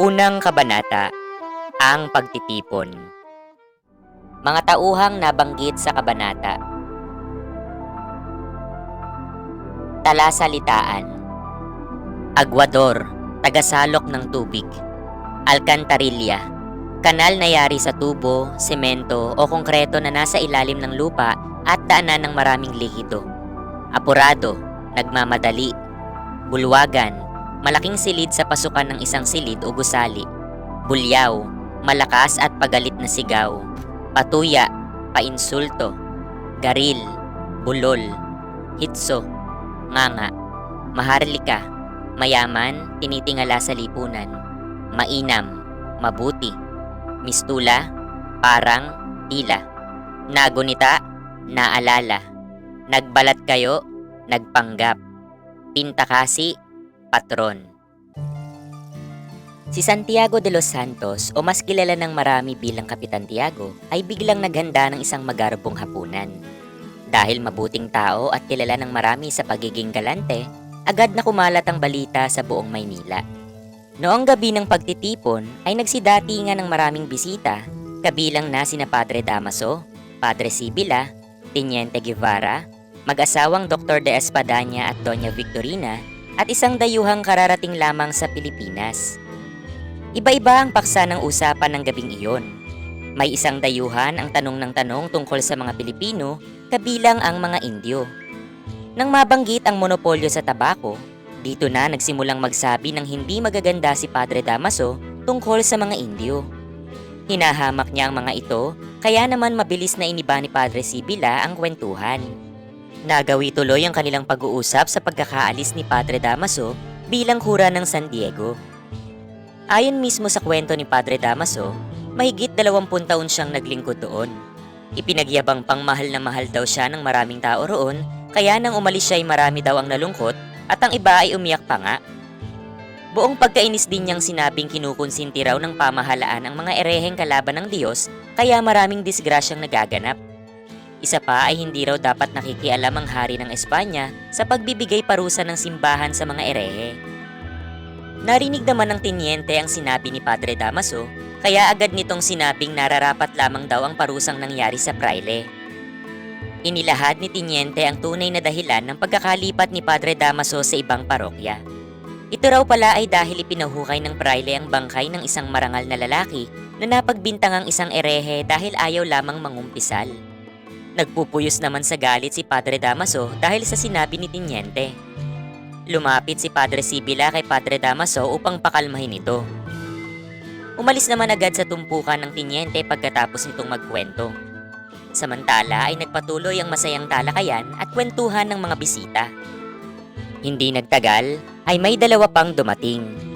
Unang kabanata, ang pagtitipon. Mga tauhang nabanggit sa kabanata. Talasalitaan. Agwador, tagasalok ng tubig. Alcantarilla, kanal na yari sa tubo, semento o konkreto na nasa ilalim ng lupa at daanan ng maraming likido. Apurado, nagmamadali. Bulwagan, malaking silid sa pasukan ng isang silid o gusali. Bulyaw, malakas at pagalit na sigaw. Patuya, painsulto. Garil, bulol. Hitso, nganga. Maharlika, mayaman, tinitingala sa lipunan. Mainam, mabuti. Mistula, parang, tila. Nagunita, naalala. Nagbalat kayo, nagpanggap. Pintakasi, patron. Si Santiago de los Santos o mas kilala ng marami bilang Kapitan Tiago ay biglang naghanda ng isang magarbong hapunan. Dahil mabuting tao at kilala ng marami sa pagiging galante, agad na kumalat ang balita sa buong Maynila. Noong gabi ng pagtitipon ay nagsidatingan ng maraming bisita, kabilang na sina Padre Damaso, Padre Sibila, Teniente Guevara, mag-asawang Dr. De Espadanya at Doña Victorina at isang dayuhang kararating lamang sa Pilipinas. Iba-iba ang paksa ng usapan ng gabing iyon. May isang dayuhan ang tanong ng tanong tungkol sa mga Pilipino, kabilang ang mga Indyo. Nang mabanggit ang monopolyo sa tabako, dito na nagsimulang magsabi ng hindi magaganda si Padre Damaso tungkol sa mga Indyo. Hinahamak niya ang mga ito, kaya naman mabilis na iniba ni Padre Sibila ang kwentuhan. Nagawi tuloy ang kanilang pag-uusap sa pagkakaalis ni Padre Damaso bilang hura ng San Diego. Ayon mismo sa kwento ni Padre Damaso, mahigit 20 taon siyang naglingkod doon. Ipinagyabang pang mahal na mahal daw siya ng maraming tao roon, kaya nang umalis siya ay marami daw ang nalungkot at ang iba ay umiyak pa nga. Buong pagkainis din niyang sinabing kinukonsinti raw ng pamahalaan ang mga ereheng kalaban ng Diyos kaya maraming disgrasyang nagaganap. Isa pa ay hindi raw dapat nakikialam ang hari ng Espanya sa pagbibigay parusa ng simbahan sa mga erehe. Narinig naman ng tinyente ang sinabi ni Padre Damaso, kaya agad nitong sinabing nararapat lamang daw ang parusang nangyari sa praile. Inilahad ni Tinyente ang tunay na dahilan ng pagkakalipat ni Padre Damaso sa ibang parokya. Ito raw pala ay dahil ipinahukay ng praile ang bangkay ng isang marangal na lalaki na napagbintang ang isang erehe dahil ayaw lamang mangumpisal. Nagpupuyos naman sa galit si Padre Damaso dahil sa sinabi ni Tinyente. Lumapit si Padre Sibila kay Padre Damaso upang pakalmahin ito. Umalis naman agad sa tumpukan ng Tinyente pagkatapos nitong magkwento. Samantala ay nagpatuloy ang masayang talakayan at kwentuhan ng mga bisita. Hindi nagtagal ay may dalawa pang dumating.